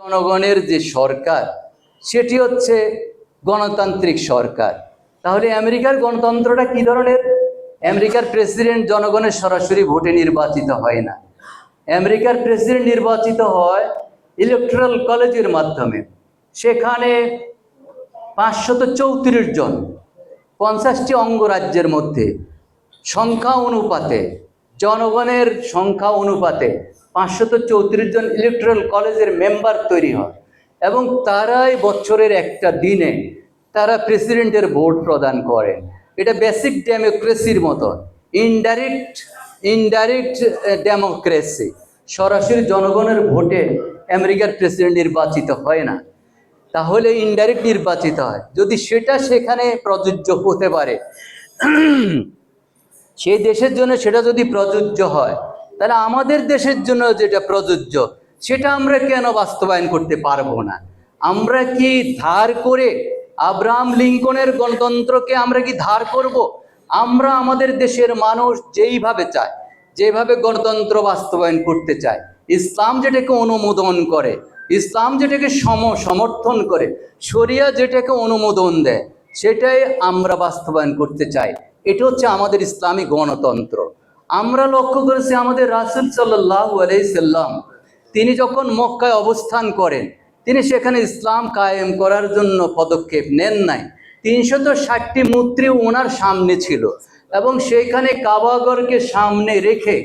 জনগণের যে সরকার, সেটি হচ্ছে গণতান্ত্রিক সরকার। তাহলে আমেরিকার গণতন্ত্রটা কি ধরনের? আমেরিকার প্রেসিডেন্ট জনগণের সরাসরি ভোটে নির্বাচিত হয় না। আমেরিকার প্রেসিডেন্ট নির্বাচিত হয় ইলেকট্রাল কলেজের মাধ্যমে। সেখানে পাঁচশত চৌত্রিশ জন, পঞ্চাশটি অঙ্গরাজ্যের মধ্যে সংখ্যা অনুপাতে, জনগণের সংখ্যা অনুপাতে পাঁচশত চৌত্রিশ জন ইলেকট্রাল কলেজের মেম্বার তৈরি হয় এবং তারাই বছরের একটা দিনে তারা প্রেসিডেন্টের ভোট প্রদান করে। এটা বেসিক ডেমোক্রেসির মতো ইনডাইরেক্ট ইনডাইরেক্ট ডেমোক্রেসি সরাসরি জনগণের ভোটে আমেরিকার প্রেসিডেন্ট নির্বাচিত হয় না। তাহলে ইনডাইরেক্ট নির্বাচিত হয়। যদি সেটা সেখানে প্রযোজ্য হতে পারে, সেই দেশের জন্য সেটা যদি প্রযোজ্য হয় তাহলে আমাদের দেশের জন্য যেটা প্রযোজ্য, সেটা আমরা কেন বাস্তবায়ন করতে পারব না? আমরা কি ধার করে আব্রাহাম লিঙ্কনের গণতন্ত্রকে আমরা কি ধার করব? আমরা আমাদের দেশের মানুষ যেইভাবে চায়, যেভাবে গণতন্ত্র বাস্তবায়ন করতে চায়, ইসলাম যেটাকে অনুমোদন করে, ইসলাম যেটাকে সম, সমর্থন করে, শরিয়া যেটাকে অনুমোদন দেয়, সেটাই আমরা বাস্তবায়ন করতে চাই। এটা হচ্ছে আমাদের ইসলামী গণতন্ত্র। আমরা লক্ষ্য করেছি আমাদের রাসুল সাল্লাহ আলাইসাল্লাম তিনি যখন মক্কায় অবস্থান করেন, তিনি সেখানে ইসলাম কায়েম করার জন্য পদক্ষেপ নেন নাই। তিনশত ষাটটি মূর্তি ওনার সামনে ছিল এবং সেইখানে কাবাগরকে সামনে রেখে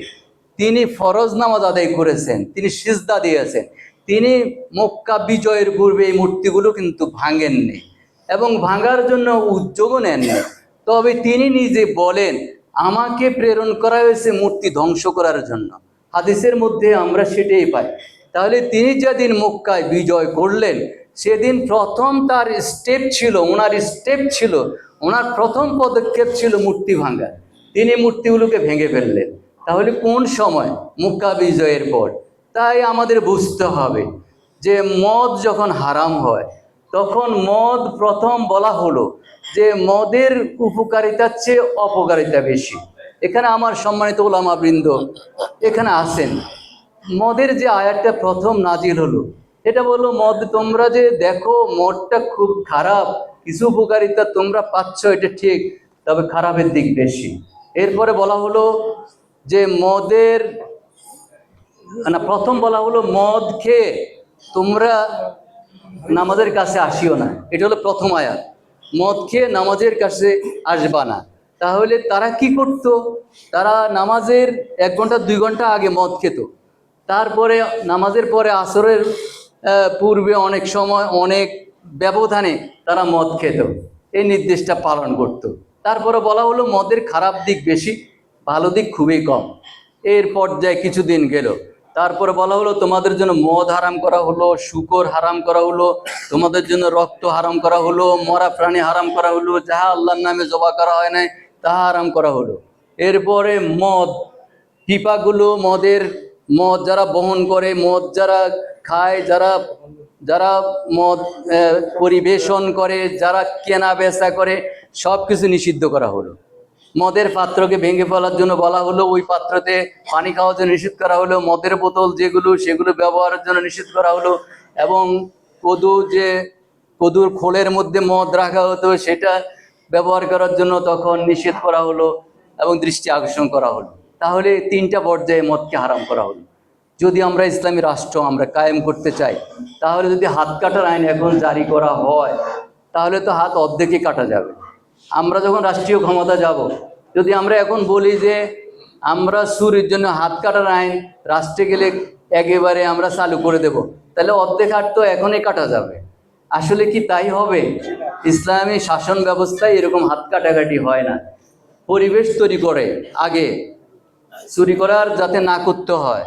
তিনি ফরজ নামাজ আদায় করেছেন, তিনি সিজদা দিয়েছেন। তিনি মক্কা বিজয়ের পূর্বে এই মূর্তিগুলো কিন্তু ভাঙেননি এবং ভাঙার জন্য উদ্যোগও নেননি। তবে তিনি নিজে বলেন আমাকে প্রেরণ করা হয়েছে মূর্তি ধ্বংস করার জন্য। হাদিসের মধ্যে আমরা সেটাই পাই। তাহলে তিনি যেদিন মক্কায় বিজয় করলেন, সেদিন প্রথম তার স্টেপ ছিল, ওনার স্টেপ ছিল, ওনার প্রথম পদক্ষেপ ছিল মূর্তি ভাঙা। তিনি মূর্তিগুলোকে ভেঙে ফেললেন। তাহলে কোন সময়? মুক্কা বিজয়ের পর। তাই আমাদের বুঝতে হবে যে মদ যখন হারাম হয়, তখন মদ প্রথম বলা হলো যে মদের উপকারিতার চেয়ে অপকারিতা বেশি। এখানে আমার সম্মানিত ওলামা বৃন্দ এখানে আসেন। মদের যে আয়াতটা প্রথম নাজিল হলো, এটা বলল, মদ তোমরা যে দেখো, মদটা খুব খারাপ। কিছু উপকারিতা তোমরা পাচ্ছ, এটা ঠিক, তবে খারাপের দিক বেশি। এরপরে বলা হলো যে মদের, না, প্রথম বলা হলো, মদ খেয়ে তোমরা নামাজের কাছে আসিও না। এটা হলো প্রথম আয়াত। মদ খেয়ে নামাজের কাছে আসবা না। তাহলে তারা কি করত? তারা নামাজের এক ঘণ্টা, দুই ঘণ্টা আগে মদ খেত। তারপরে নামাজের পরে আসরের পূর্বে অনেক সময়, অনেক ব্যবধানে তারা মদ খেত। এই নির্দেশটা পালন করত। তারপরে বলা হলো মদের খারাপ দিক বেশি, ভালো দিক খুবই কম। এর পর্যায়ে কিছুদিন গেল। তারপরে বলা হলো, তোমাদের জন্য মদ হারাম করা হলো, শুকর হারাম করা হলো, তোমাদের জন্য রক্ত হারাম করা হলো, মরা প্রাণী হারাম করা হলো, যাহা আল্লাহর নামে জবা করা হয় নাই, তাহা হারাম করা হলো। এরপরে মদ, পিপাগুলো মদের, মদ যারা বহন করে, মদ যারা খায়, যারা যারা মদ পরিবেশন করে, যারা কেনা বেচা করে সব কিছু নিষিদ্ধ করা হলো। মদের পাত্রকে ভেঙে ফেলার জন্য বলা হলো, ওই পাত্রতে পানি খাওয়ার জন্য নিষেধ করা হলো, মদের বোতল যেগুলো, সেগুলো ব্যবহারের জন্য নিষেধ করা হলো এবং কদু যে, কদুর খোলের মধ্যে মদ রাখা হতো, সেটা ব্যবহার করার জন্য তখন নিষেধ করা হলো এবং দৃষ্টি আকর্ষণ করা হলো। তাহলে তিনটা পর্যায়ে মদকে হারাম করা হলো। যদি আমরা ইসলামী রাষ্ট্র আমরা কায়েম করতে চাই, তাহলে যদি হাত কাটার আইন এখন জারি করা হয়, তাহলে তো হাত অর্ধেকই কাটা যাবে। আমরা যখন রাষ্ট্রীয় ক্ষমতা যাব, যদি আমরা এখন বলি যে আমরা সুরের জন্য হাত কাটার আইন, রাষ্ট্রে গেলে একেবারে আমরা চালু করে দেব, তাহলে অর্ধেক হাত তো এখনই কাটা যাবে। আসলে কি তাই হবে? ইসলামী শাসন ব্যবস্থায় এরকম হাত কাটাকাটি হয় না। পরিবেশ তৈরি করে আগে, চুরি করার যাতে না করতে হয়।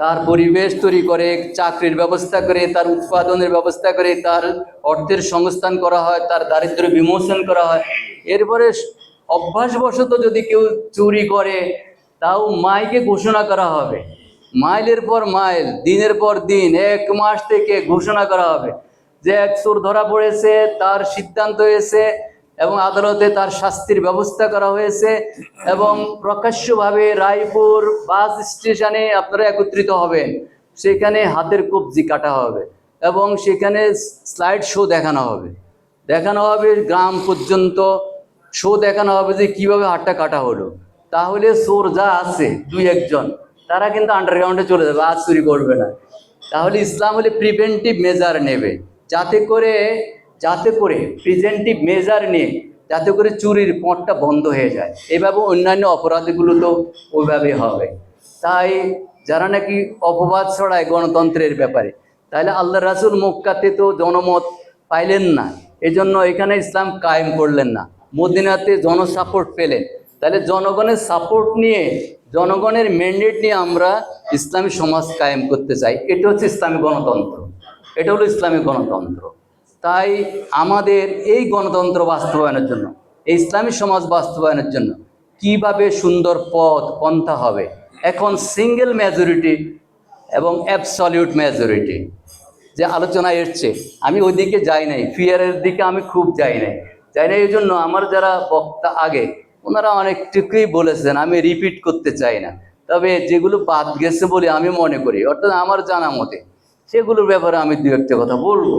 তার পরিবেশ তৈরি করে, চাকরির ব্যবস্থা করে, তার উৎপাদনের ব্যবস্থা করে, তার অর্থের সংস্থান করা হয়, তার দারিদ্র্য বিমোচন করা হয়। এরপরে অভ্যাসবশত যদি কেউ চুরি করে, তাও মাইকে ঘোষণা করা হবে। মাইলের পর মাইল, দিনের পর দিন, এক মাস থেকে ঘোষণা করা হবে। যে এক চোর ধরা পড়েছে, তার সিদ্ধান্ত হয়েছে এবং আদালতে তার শাস্তির ব্যবস্থা করা হয়েছে এবং প্রকাশ্যভাবে রায়পুর বাস স্টেশনে আপনারা একত্রিত হবেন। সেখানে হাতের কবজি কাটা হবে এবং সেখানে স্লাইড শো দেখানো হবে। দেখানো হবে গ্রাম পর্যন্ত শো দেখানো হবে যে কীভাবে হাটটা কাটা হলো। তাহলে চোর যা আছে, দুই একজন, তারা কিন্তু আন্ডারগ্রাউন্ডে চলে যাবে আজ চুরি করবে না। তাহলে ইসলাম হলে প্রিভেন্টিভ মেজার নেবে, যাতে করে যাতে করে প্রিভেন্টিভ মেজার নিয়ে, যাতে করে চুরির পথটা বন্ধ হয়ে যায়। এভাবে অন্যান্য অপরাধগুলো তো ওইভাবে হবে। তাই যারা নাকি অপবাদ ছড়ায় গণতন্ত্রের ব্যাপারে, তাহলে আল্লাহ রাসুল মক্কাতে তো জনমত পাইলেন না। এজন্য এখানে ইসলাম কায়েম করলেন না। মদিনাতে জনসাপোর্ট পেলেন। তাহলে জনগণের সাপোর্ট নিয়ে, জনগণের ম্যান্ডেট নিয়ে আমরা ইসলামী সমাজ কায়েম করতে চাই। এটা হচ্ছে ইসলামী গণতন্ত্র। এটা হলো ইসলামী গণতন্ত্র। তাই আমাদের এই গণতন্ত্র বাস্তবায়নের জন্য, এই ইসলামী সমাজ বাস্তবায়নের জন্য কীভাবে সুন্দর পথ, পন্থা হবে? এখন সিঙ্গেল মেজরিটি এবং অ্যাবসলিউট মেজরিটি যে আলোচনা এসছে, আমি ওইদিকে যাই নাই ফিয়ারের দিকে আমি খুব যাই নাই। যাই না এই জন্য আমার যারা বক্তা আগে, ওনারা অনেকটুকুই বলেছেন, আমি রিপিট করতে চাই না। তবে যেগুলো বাদ গেছে বলে আমি মনে করি, অর্থাৎ আমার জানা মতে সেগুলোর ব্যাপারে আমি দু একটা কথা বলব।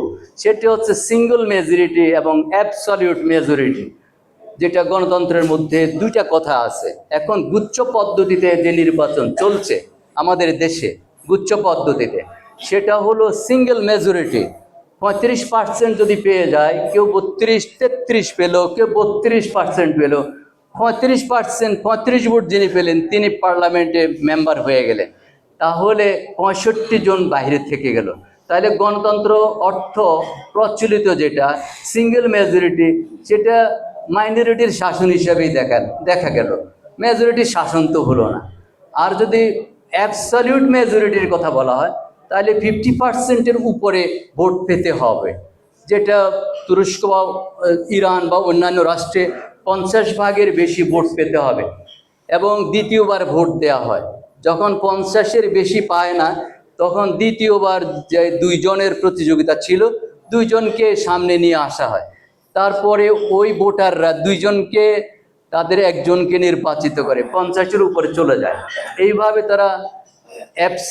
সেটি হচ্ছে সিঙ্গল মেজরিটি এবং অ্যাবসলিউট মেজরিটি যেটা গণতন্ত্রের মধ্যে দুইটা কথা আছে। এখন গুচ্ছ পদ্ধতিতে যে নির্বাচন চলছে আমাদের দেশে, গুচ্ছ পদ্ধতিতে, সেটা হলো সিঙ্গেল মেজরিটি পঁয়ত্রিশ পার্সেন্ট যদি পেয়ে যায়, কেউ বত্রিশ, তেত্রিশ পেল, কেউ বত্রিশ পার্সেন্ট পেল, পঁয়ত্রিশ পার্সেন্ট পঁয়ত্রিশ ভোট যিনি পেলেন, তিনি পার্লামেন্টে মেম্বার হয়ে গেলেন। তাহলে পঁয়ষট্টি জন বাইরে থেকে গেল। তাহলে গণতন্ত্র অর্থ প্রচলিত যেটা সিঙ্গেল মেজরিটি সেটা মাইনরিটির শাসন হিসাবেই দেখা দেখা গেল। মেজরিটির শাসন তো হলো না। আর যদি অ্যাবসলিউট মেজরিটির কথা বলা হয়, তাহলে ফিফটি পার্সেন্টের উপরে ভোট পেতে হবে। যেটা তুরস্ক বা ইরান বা অন্যান্য রাষ্ট্রে পঞ্চাশ ভাগের বেশি ভোট পেতে হবে। এবং দ্বিতীয়বার ভোট দেওয়া হয়। যখন পঞ্চাশের বেশি পায় না, তখন দ্বিতীয়বার যে দুইজনের প্রতিযোগিতা ছিল, দুইজনকে সামনে নিয়ে আসা হয়। তারপরে ওই ভোটাররা দুইজনকে, তাদের একজনকে নির্বাচিত করে, পঞ্চাশের উপরে চলে যায়। এইভাবে তারা অ্যাপস